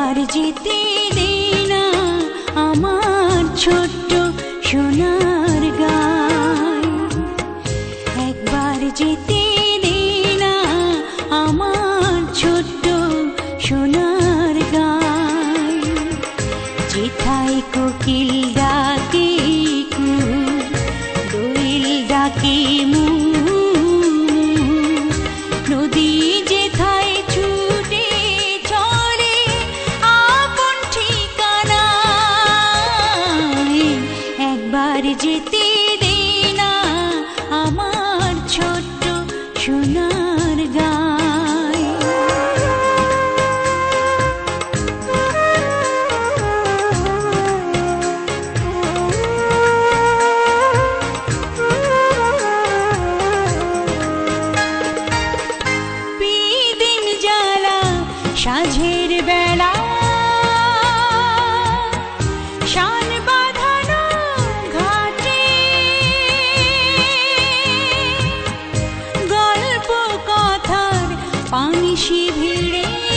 আর জিতে দেনা আমার ছোট্ট সোনার গান। একবার জিতে দেনা আমার ছোট্ট সোনার গান। জিতাই কোকিল ডাকে দোল ডাকে মু যেতে দে না আমার ছোট্ট সোনার গায়। বিদিন জ্বালা সাঁঝের বেলা নিশি ভিড়ে